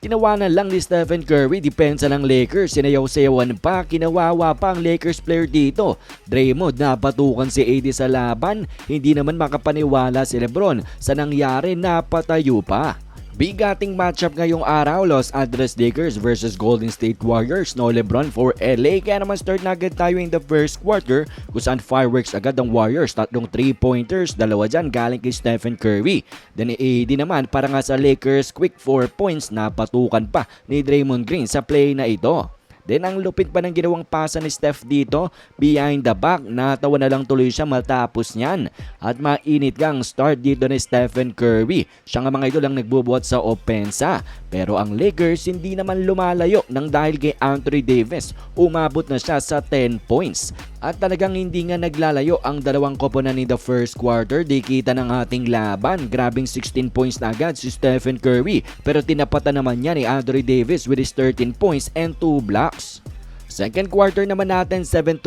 Tinawanan lang ni Stephen Curry, depensa ng Lakers, sinayaw-sayawan pa, kinawawa pa ang Lakers player dito. Draymond napatukan si AD sa laban, hindi naman makapaniwala si Lebron sa nangyari napatayo pa. Bigating matchup ngayong araw, Los Angeles Lakers versus Golden State Warriors. No Lebron for LA. Kaya naman start na agad tayo in the first quarter kung saan fireworks agad ang Warriors. Tatlong 3-pointers, dalawa dyan galing kay Stephen Curry. Then AD naman para nga sa Lakers, quick 4 points na patukan pa ni Draymond Green sa play na ito. Then ang lupit pa ng ginawang pasa ni Steph dito, behind the back, natawa na lang tuloy siya matapos niyan. At mainit gang start dito ni Stephen Curry. Siya nga mga idol ang nagbubuhat sa opensa. Pero ang Lakers hindi naman lumalayo nang dahil kay Anthony Davis. Umabot na siya sa 10 points. At talagang hindi nga naglalayo ang dalawang koponan in the first quarter. Di kita ng ating laban. Grabing 16 points na agad si Stephen Curry. Pero tinapatan naman niya ni Anthony Davis with his 13 points and 2 blocks. Second quarter naman natin 7-0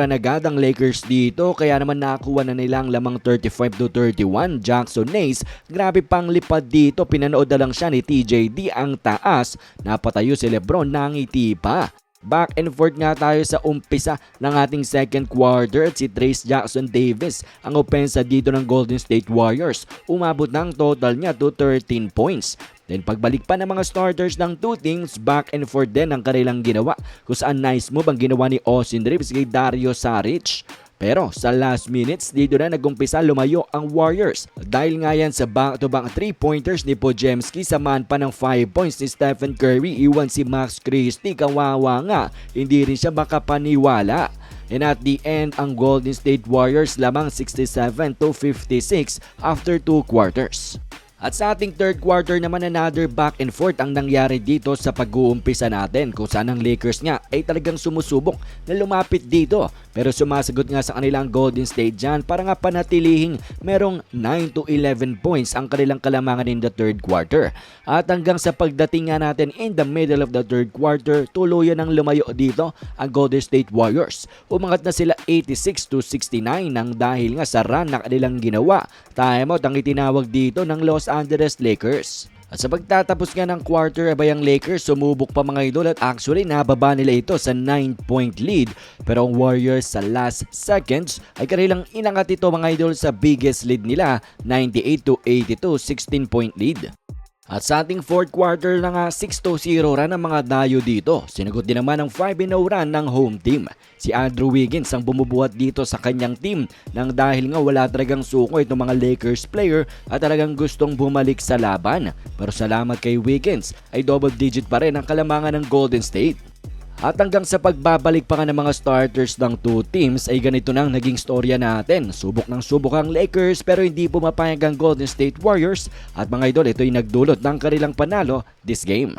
ran agad ang Lakers dito kaya naman nakuha na nilang lamang 35-31 Jackson Nace. Grabe pang lipad dito pinanood na lang siya ni TJD ang taas. Napatayo si Lebron nangiti pa. Back and forth nga tayo sa umpisa ng ating second quarter at si Trace Jackson Davis ang opensa dito ng Golden State Warriors. Umabot ng total niya to 13 points. Then pagbalik pa ng mga starters ng two teams, back and forth din ang kanilang ginawa kung saan nice move ang ginawa ni Austin Reeves kay Dario Saric. Pero sa last minutes, dito na nagumpisa lumayo ang Warriors. Dahil nga yan sa back-to-back 3-pointers ni Pojemski samahan pa ng 5 points ni Stephen Curry, iwan si Max Christie, kawawa nga, hindi rin siya makapaniwala. And at the end, ang Golden State Warriors lamang 67 to 56 after 2 quarters. At sa ating third quarter naman another back and forth ang nangyari dito sa pag-uumpisa natin kung saan ang Lakers nga ay talagang sumusubok na lumapit dito pero sumasagot nga sa kanilang Golden State dyan para nga panatilihing merong 9 to 11 points ang kanilang kalamangan in the third quarter. At hanggang sa pagdating nga natin in the middle of the third quarter, tuluyan ang lumayo dito ang Golden State Warriors. Umangat na sila 86 to 69 nang dahil nga sa run na kanilang ginawa. Timeout ang itinawag dito ng Los Angeles Lakers. At sa pagtatapos nga ng quarter, abay ang Lakers sumubok pa mga idol at actually nababa nila ito sa 9-point lead. Pero ang Warriors sa last seconds ay kanilang inangat ito mga idol sa biggest lead nila, 98 to 82, 16-point lead. At sa ating fourth quarter na nga 6-0 run ang mga dayo dito. Sinagot din naman ang 5-0 run ng home team. Si Andrew Wiggins ang bumubuhat dito sa kanyang team nang dahil nga wala talagang suko itong mga Lakers player at talagang gustong bumalik sa laban. Pero salamat kay Wiggins ay double digit pa rin ang kalamangan ng Golden State. At hanggang sa pagbabalik pa nga ng mga starters ng two teams ay ganito nang naging storya natin. Subok ng subok ang Lakers pero hindi pumapayag ang Golden State Warriors at mga idol ito ay nagdulot ng kanilang panalo this game.